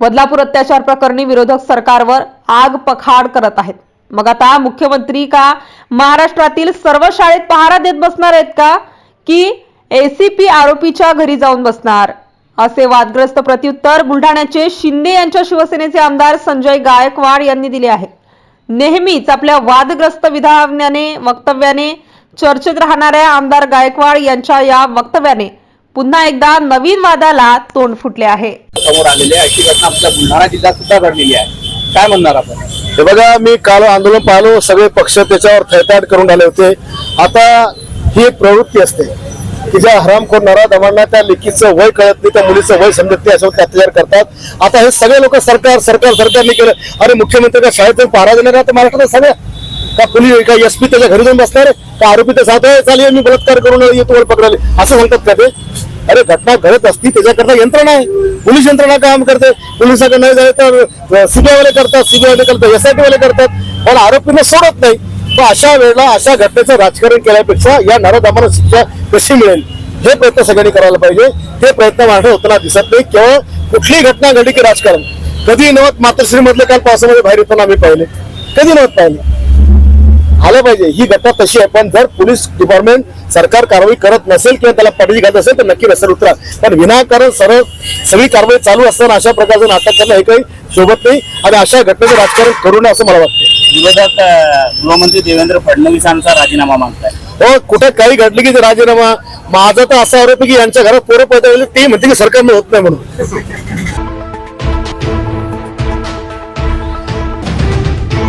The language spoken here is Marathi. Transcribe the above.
बदलापूर अत्याचार प्रकरणी विरोधक सरकारवर आग पखाड करत आहेत. मग आता मुख्यमंत्री का महाराष्ट्रातील सर्व शाळेत पहारा देत बसणार आहेत का? की एसीपी आरोपीच्या घरी जाऊन बसणार? असे वादग्रस्त प्रत्युत्तर बुलढाण्याचे शिंदे यांच्या शिवसेनेचे आमदार संजय गायकवाड यांनी दिले आहे नेहमीच आपल्या वादग्रस्त विधानाने वक्तव्याने चर्चेत राहणाऱ्या आमदार गायकवाड यांच्या या वक्तव्याने पुन्हा एकदा नवीन वादाला तोंड फुटले आहे. समोर आलेली आहे. अशी घटना आमच्या बुलढाणा जिल्ह्यात सुद्धा घडलेली आहे. काय म्हणणार आपण? हे बघा मी काल आंदोलन पाहिलो सगळे पक्ष त्याच्यावर थैताट करून आले होते. आता ही एक प्रवृत्ती असते की ज्या हरामखोर नराधमांना त्या लेकीचं वय कळत नाही त्या मुलीचं वय समजत नाही ते अत्याचार करतात. आता हे सगळे लोक सरकार सरकार सरकारने केलं. अरे मुख्यमंत्री का शाळेत पहारा देणार आहे? तर महाराष्ट्रात सगळ्या का पोलीस का एस पी त्याच्या घरी जाऊन बसणार आहे? का आरोपी तर सांगतोय चालेल मी बलात्कार करून येतो वर पकडाले असं सांगतात का ते? अरे घटना घडत असती त्याच्याकरता यंत्रणा आहे. पोलीस यंत्रणा काम करते. पोलिसाकडे नाही झाले तर सीबीआयवाले करतात सीबीआय करतात करतात आय टीवाले करतात. पण आरोपींना सोडत नाही. पण अशा वेळेला अशा घटनेचं राजकारण केल्यापेक्षा या नराधमांना शिक्षा कशी मिळेल? हे प्रयत्न सगळ्यांनी करायला पाहिजे. ते प्रयत्न महाराष्ट्र होताना दिसत नाही. केवळ कुठलीही घटना घडली की राजकारण. कधी नव्हत मातोश्रीमधले काल पावसामध्ये बाहेर येताना आम्ही पाहिले. कधी नव्हत पाहिले? आलं पाहिजे. ही घटना तशी आहे. पण जर पोलीस डिपार्टमेंट सरकार कारवाई करत नसेल किंवा त्याला पडवी घालत असेल तर नक्की रस्त्यावर उतरा. पण विनाकारण सरळ सगळी कारवाई चालू असताना अशा प्रकारचं नाटक करणं हे काही शोभत नाही. आणि अशा घटनेचं राजकारण करू नये असं मला वाटतं. विरोधक अं, गृहमंत्री देवेंद्र फडणवीसांचा राजीनामा मागताय. हो कुठे काही घडली की राजीनामा? माझा तर असा आरोप की यांच्या घरात पोरं झाले ते म्हणते की सरकारने होत नाही म्हणून.